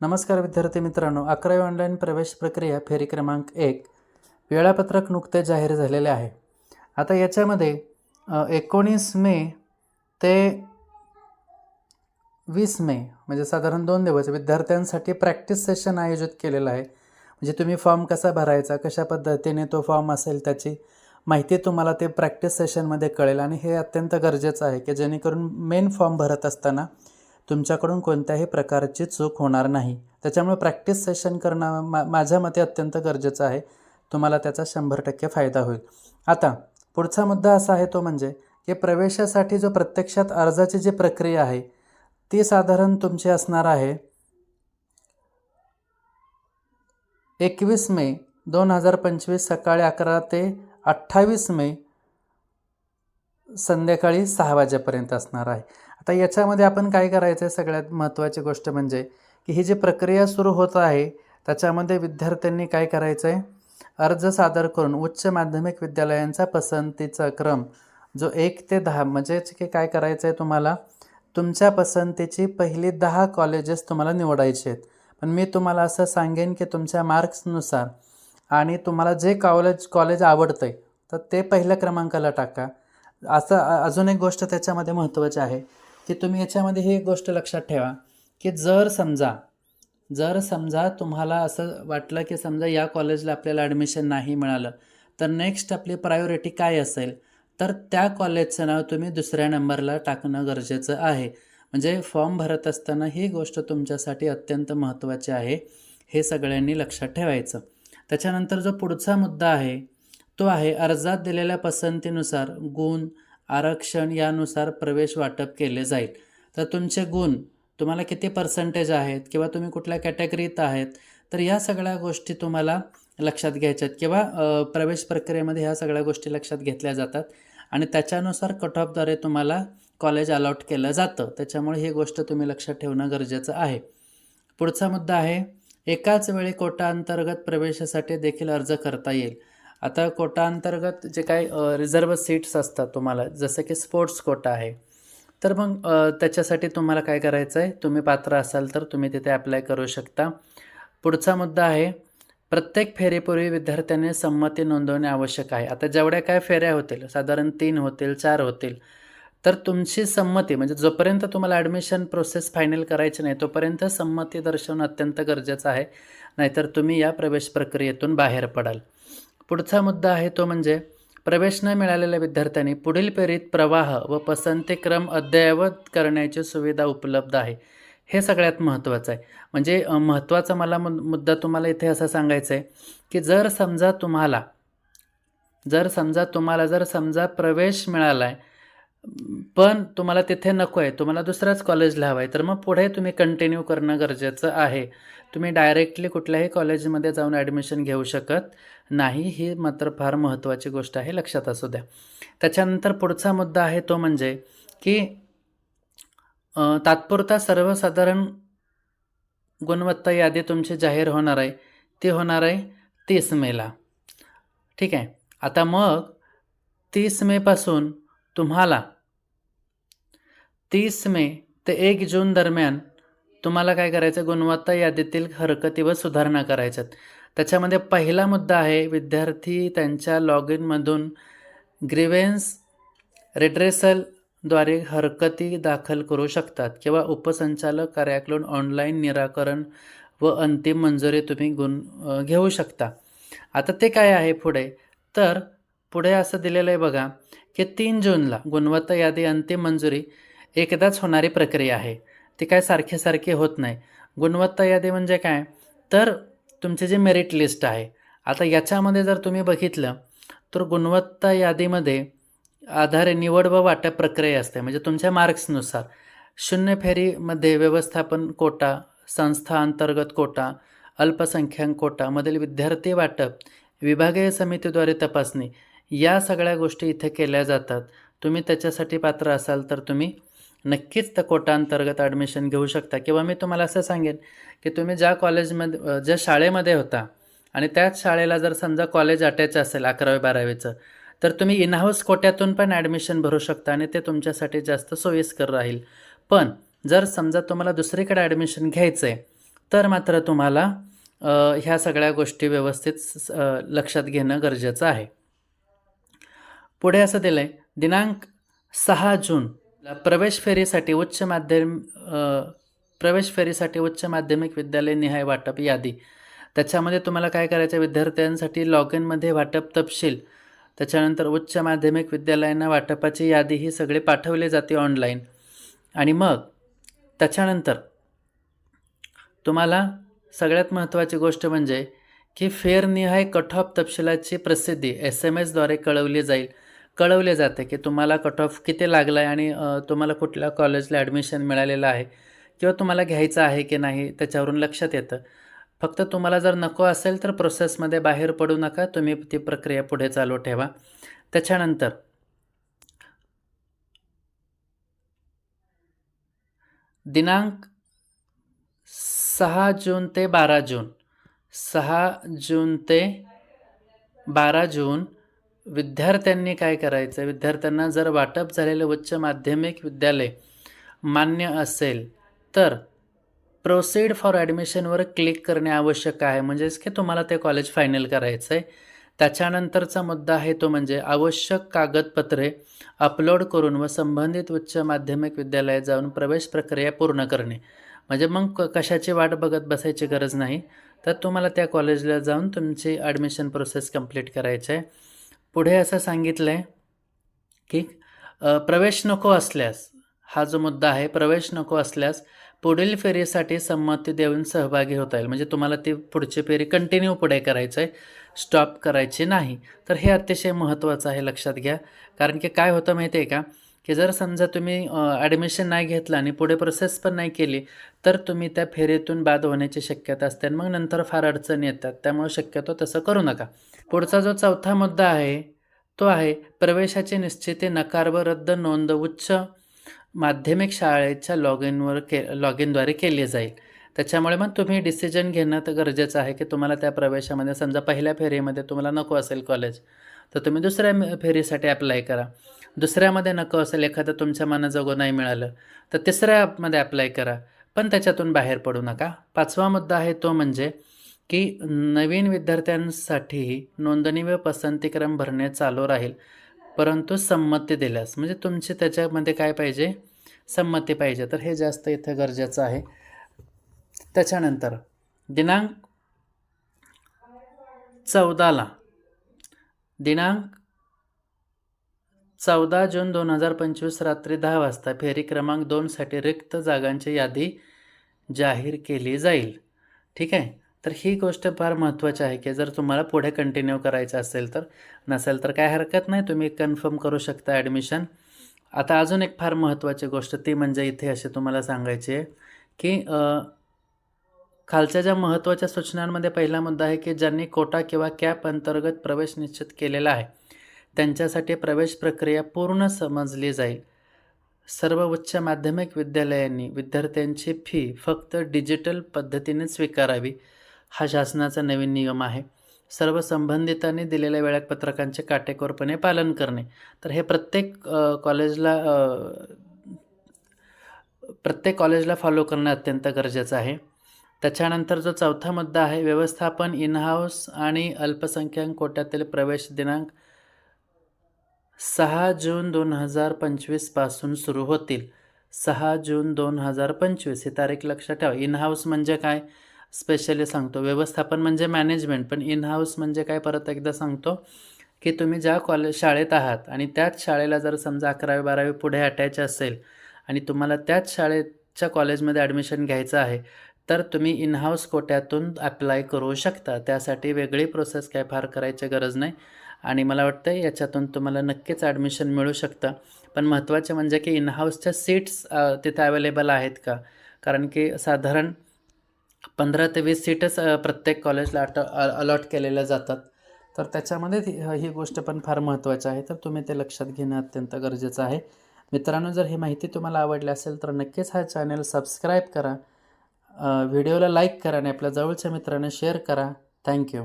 नमस्कार विद्यार्थी मित्रांनो अकरावी ऑनलाईन प्रवेश प्रक्रिया फेरी क्रमांक एक वेळापत्रक नुकते जाहीर झालेले आहे. आता याच्यामध्ये एकोणीस मे ते वीस मे म्हणजे साधारण दोन दिवस विद्यार्थ्यांसाठी प्रॅक्टिस सेशन आयोजित केलेलं आहे. म्हणजे तुम्ही फॉर्म कसा भरायचा कशा पद्धतीने तो फॉर्म असेल त्याची माहिती तुम्हाला ते प्रॅक्टिस सेशनमध्ये कळेल. आणि हे अत्यंत गरजेचं आहे की जेणेकरून मेन फॉर्म भरत असताना तुमच्याकडून कोणत्याही प्रकारची चूक होणार नाही. त्याच्यामुळे प्रॅक्टिस सेशन करणं मा माझ्या मते अत्यंत गरजेचं आहे. तुम्हाला त्याचा शंभर टक्के फायदा होईल. आता पुढचा मुद्दा असा आहे तो म्हणजे की प्रवेशासाठी जो प्रत्यक्षात अर्जाची जी प्रक्रिया आहे ती साधारण तुमची असणार आहे एकवीस मे दोन हजार पंचवीस सकाळी अकरा ते अठ्ठावीस मे संध्याकाळी सहा वाजेपर्यंत असणार आहे. आता याच्यामध्ये आपण काय करायचं आहे सगळ्यात महत्त्वाची गोष्ट म्हणजे की ही जी प्रक्रिया सुरू होत आहे त्याच्यामध्ये विद्यार्थ्यांनी काय करायचं आहे अर्ज सादर करून उच्च माध्यमिक विद्यालयांचा पसंतीचा क्रम जो एक ते दहा म्हणजेच की काय करायचं आहे तुम्हाला? तुमच्या पसंतीची पहिली दहा कॉलेजेस तुम्हाला निवडायचे आहेत. पण मी तुम्हाला असं सांगेन की तुमच्या मार्क्सनुसार आणि तुम्हाला जे कॉलेज कॉलेज आवडतं आहे तर ते पहिल्या क्रमांकाला टाका. असं अजून एक गोष्ट त्याच्यामध्ये महत्त्वाची आहे की तुम्ही याच्यामध्ये ही एक गोष्ट लक्षात ठेवा की जर समजा जर समजा तुम्हाला असं वाटलं की समजा या कॉलेजला आपल्याला ॲडमिशन नाही मिळालं तर नेक्स्ट आपली प्रायोरिटी काय असेल? तर त्या कॉलेजचं नाव तुम्ही दुसऱ्या नंबरला टाकणं गरजेचं आहे. म्हणजे फॉर्म भरत असताना ही गोष्ट तुमच्यासाठी अत्यंत महत्त्वाची आहे हे सगळ्यांनी लक्षात ठेवायचं. त्याच्यानंतर जो पुढचा मुद्दा आहे तो आहे अर्जात दिलेल्या पसंतीनुसार गुण आरक्षण यानुसार प्रवेश वाटप केले जाईल. तर तुमचे गुण तुम्हाला किती पर्सेंटेज आहेत किंवा तुम्ही कुठल्या कॅटेगरीत आहेत तर या सगळ्या गोष्टी तुम्हाला लक्षात घ्यायच्यात किंवा प्रवेश प्रक्रियेमध्ये ह्या सगळ्या गोष्टी लक्षात घेतल्या जातात. आणि त्याच्यानुसार कट ऑफद्वारे तुम्हाला कॉलेज अलॉट केलं जातं. त्याच्यामुळे ही गोष्ट तुम्ही लक्षात ठेवणं गरजेचं आहे. पुढचा मुद्दा आहे एकाच वेळी कोटा अंतर्गत प्रवेशासाठी देखील अर्ज करता येईल. आता कोटा अंतर्गत जे काही रिझर्व सीट्स असतात तुम्हाला जसं की स्पोर्ट्स कोटा आहे तर मग त्याच्यासाठी तुम्हाला काय करायचं आहे? तुम्ही पात्र असाल तर तुम्ही तिथे अप्लाय करू शकता. पुढचा मुद्दा आहे प्रत्येक फेरीपूर्वी विद्यार्थ्यांनी संमती नोंदवणे आवश्यक आहे. आता जेवढ्या काय फेऱ्या होतील साधारण तीन होतील चार होतील तर तुमची संमती म्हणजे जोपर्यंत तुम्हाला ॲडमिशन प्रोसेस फायनल करायची नाही तोपर्यंत संमती दर्शवणं अत्यंत गरजेचं आहे नाहीतर तुम्ही या प्रवेश प्रक्रियेतून बाहेर पडाल. पुढचा मुद्दा आहे तो म्हणजे प्रवेश न मिळालेल्या विद्यार्थ्यांनी पुढील फेरीत प्रवाह व पसंतीक्रम अद्ययावत करण्याची सुविधा उपलब्ध आहे. हे सगळ्यात महत्त्वाचं आहे. म्हणजे महत्त्वाचा मला मुद्दा तुम्हाला इथे असं सांगायचं आहे की जर समजा तुम्हाला जर समजा तुम्हाला जर समजा प्रवेश मिळाला आहे पण तुम्हाला तिथे नको आहे तुम्हाला दुसऱ्याच कॉलेजला हवं आहे तर मग पुढे तुम्ही कंटिन्यू करणं गरजेचं आहे. तुम्ही डायरेक्टली कुठल्याही कॉलेजमध्ये जाऊन ॲडमिशन घेऊ शकत नाही. ही मात्र फार महत्त्वाची गोष्ट आहे लक्षात असू द्या. त्याच्यानंतर पुढचा मुद्दा आहे तो म्हणजे की तात्पुरता सर्वसाधारण गुणवत्ता यादी तुमची जाहीर होणार आहे. ती होणार आहे तीस मेला ठीक आहे? आता मग तीस मेपासून तुम्हाला तीस मे ते एक जून दरम्यान तुम्हाला काय करायचं गुणवत्ता यादीतील हरकती व सुधारणा करायच्यात. त्याच्यामध्ये पहिला मुद्दा आहे विद्यार्थी त्यांच्या लॉग इनमधून ग्रीवेन्स रिड्रेसलद्वारे हरकती दाखल करू शकतात किंवा उपसंचालक कार्याकडून ऑनलाईन निराकरण व अंतिम मंजुरी तुम्ही गुण घेऊ शकता. आता ते काय आहे पुढे? तर पुढे असं दिलेलं आहे बघा की तीन जूनला गुणवत्ता यादी अंतिम मंजुरी एकदाच होणारी प्रक्रिया आहे. ते काय सारखे सारखे होत नाही. गुणवत्ता यादी म्हणजे काय? तर तुमचे जे मेरिट लिस्ट आहे आता याच्यामध्ये जर तुम्ही बघितलं तर गुणवत्ता यादीमध्ये आधारे निवड व वाटप प्रक्रिया असते. म्हणजे तुमच्या मार्क्सनुसार. शून्य फेरीमध्ये व्यवस्थापन कोटा संस्था अंतर्गत कोटा अल्पसंख्याक कोटामधील विद्यार्थी वाटप विभागीय समितीद्वारे तपासणी या सगळ्या गोष्टी इथे केल्या जातात. तुम्ही त्याच्यासाठी पात्र असाल तर तुम्ही नक्कीच त्या कोटांतर्गत ॲडमिशन घेऊ शकता. किंवा मी तुम्हाला असं सांगेन की तुम्ही ज्या कॉलेजमध्ये ज्या शाळेमध्ये होता आणि त्याच शाळेला जर समजा कॉलेज अटॅच असेल अकरावी बारावीचं तर तुम्ही इनहाऊस कोट्यातून पण ॲडमिशन भरू शकता आणि ते तुमच्यासाठी जास्त सोयीस्कर राहील. पण जर समजा तुम्हाला दुसरीकडे ॲडमिशन घ्यायचं आहे तर मात्र तुम्हाला ह्या सगळ्या गोष्टी व्यवस्थित स- लक्षात घेणं गरजेचं आहे. पुढे असं दिलं आहे दिनांक सहा जून प्रवेश फेरीसाठी उच्च माध्यम प्रवेश फेरीसाठी उच्च माध्यमिक विद्यालय निहाय वाटप यादी. त्याच्यामध्ये तुम्हाला काय करायचं विद्यार्थ्यांसाठी लॉग इनमध्ये वाटप तपशील. त्याच्यानंतर उच्च माध्यमिक विद्यालयांना वाटपाची यादी ही सगळे पाठवले जाते ऑनलाईन आणि मग त्याच्यानंतर तुम्हाला सगळ्यात महत्त्वाची गोष्ट म्हणजे की फेरनिहाय कट ऑफ तपशिलाची प्रसिद्धी एस एम एसद्वारे कळवली जाईल. कळवले जाते की तुम्हाला कट ऑफ किती लागला आहे आणि तुम्हाला कुठल्या कॉलेजला ॲडमिशन मिळालेलं आहे किंवा तुम्हाला घ्यायचं आहे की नाही त्याच्यावरून लक्षात येतं. फक्त तुम्हाला जर नको असेल तर प्रोसेसमध्ये बाहेर पडू नका तुम्ही ती प्रक्रिया पुढे चालू ठेवा. त्याच्यानंतर दिनांक सहा जून ते बारा जून सहा जून ते बारा जून विद्यार्थ्यांनी काय करायचं? विद्यार्थ्यांना जर वाटप झालेलं उच्च माध्यमिक विद्यालय मान्य असेल तर प्रोसीड फॉर ॲडमिशनवर क्लिक करणे आवश्यक आहे. म्हणजेच की तुम्हाला ते कॉलेज फायनल करायचं आहे त्याच्यानंतरचा मुद्दा आहे तो म्हणजे आवश्यक कागदपत्रे अपलोड करून व संबंधित उच्च माध्यमिक विद्यालयात जाऊन प्रवेश प्रक्रिया पूर्ण करणे. म्हणजे मग क- कशाची वाट बघत बसायची गरज नाही. तर तुम्हाला त्या कॉलेजला जाऊन तुमची ॲडमिशन प्रोसेस कंप्लीट करायची आहे पुढे असं सांगितलं आहे की प्रवेश नको असल्यास हा जो मुद्दा आहे प्रवेश नको असल्यास पुढील फेरीसाठी संमती देऊन सहभागी होता येईल. म्हणजे तुम्हाला ती पुढची फेरी कंटिन्यू पुढे करायचं आहे स्टॉप करायची नाही. तर हे अतिशय महत्त्वाचं आहे लक्षात घ्या. कारण की काय होतं माहिती आहे का? की जर समजा तुम्ही ॲडमिशन नाही घेतलं आणि पुढे प्रोसेस पण नाही केली तर तुम्ही त्या फेरीतून बाद होण्याची शक्यता असते आणि मग नंतर फार अडचणी येतात. त्यामुळे शक्यतो तसं करू नका. पुढचा जो चौथा मुद्दा आहे तो आहे प्रवेशाची निश्चिती नकार व रद्द नोंद उच्च माध्यमिक शाळेच्या लॉग इनवर के लॉग इनद्वारे केली जाईल. त्याच्यामुळे मग तुम्ही डिसिजन घेणं तर गरजेचं आहे की तुम्हाला त्या प्रवेशामध्ये समजा पहिल्या फेरीमध्ये तुम्हाला नको असेल कॉलेज तर तुम्ही दुसऱ्या फेरीसाठी अप्लाय करा. दुसऱ्यामध्ये नको असेल एखादं तुमच्या मनाजोगं नाही मिळालं तर तिसऱ्यामध्ये अप्लाय करा. पण त्याच्यातून बाहेर पडू नका. पाचवा मुद्दा आहे तो म्हणजे की नवीन विद्यार्थ्यांसाठी नोंदणी व पसंतीक्रम भरणे चालू राहील. परंतु संमती दिल्यास म्हणजे तुमची त्याच्यामध्ये काय पाहिजे? संमती पाहिजे. तर हे जास्त इथं गरजेचं आहे. त्याच्यानंतर दिनांक चौदाला. दिनांक चौदा जून दोन हजार पंचवीस रात्री दहा वाजता फेरी क्रमांक दोनसाठी रिक्त जागांची यादी जाहीर केली जाईल. ठीक आहे? तर ही गोष्ट फार महत्त्वाची आहे की जर तुम्हाला पुढे कंटिन्यू करायचं असेल तर नसेल तर काय हरकत नाही तुम्ही कन्फर्म करू शकता ॲडमिशन आता अजून एक फार महत्त्वाची गोष्ट ती म्हणजे इथे अशी तुम्हाला सांगायची आहे की खालच्या ज्या महत्त्वाच्या सूचनांमध्ये पहिला मुद्दा आहे की ज्यांनी कोटा किंवा कॅप अंतर्गत प्रवेश निश्चित केलेला आहे त्यांच्यासाठी प्रवेश प्रक्रिया पूर्ण समजली जाईल. सर्व उच्च माध्यमिक विद्यालयांनी विद्यार्थ्यांची फी फक्त डिजिटल पद्धतीने स्वीकारावी हा शासनाचा नवीन नियम आहे. सर्व संबंधितांनी दिलेल्या वेळापत्रकांचे काटेकोरपणे पालन करणे. तर हे प्रत्येक कॉलेजला प्रत्येक कॉलेजला फॉलो करणं अत्यंत गरजेचं आहे. त्याच्यानंतर जो चौथा मुद्दा आहे व्यवस्थापन इनहाऊस आणि अल्पसंख्याक कोट्यातील प्रवेश दिनांक. सहा जून दोन हजार पंचवीसपासून सुरू होतील. सहा जून दोन हजार पंचवीस ही तारीख लक्षात ठेवा. इनहाऊस म्हणजे काय? स्पेशली सांगतो. व्यवस्थापन म्हणजे मॅनेजमेंट पण इनहाऊस म्हणजे काय? परत एकदा सांगतो की तुम्ही ज्या कॉलेज शाळेत आहात आणि त्याच शाळेला जर समजा अकरावी बारावी पुढे अटॅच असेल आणि तुम्हाला त्याच शाळेच्या कॉलेजमध्ये ॲडमिशन घ्यायचं आहे तर तुम्ही इनहाऊस कोट्यातून अप्लाय करू शकता. त्यासाठी वेगळी प्रोसेस काय? फार करायची गरज नाही. आणि मला वाटतं याच्यातून तुम्हाला नक्कीच ॲडमिशन मिळू शकतं. पण महत्त्वाचे म्हणजे की इनहाऊसच्या सीट्स तिथे अवेलेबल आहेत का? कारण की साधारण पंधरा ते वीस सीटच प्रत्येक कॉलेजला अट अलॉट केलेल्या जातात. तर त्याच्यामध्ये ही गोष्ट पण फार महत्त्वाची आहे. तर तुम्ही ते लक्षात घेणं अत्यंत गरजेचं आहे. मित्रांनो जर ही माहिती तुम्हाला आवडली असेल तर नक्कीच हा चॅनल सबस्क्राईब करा. व्हिडिओला लाईक करा आणि आपल्या जवळच्या मित्रांना शेअर करा. थँक्यू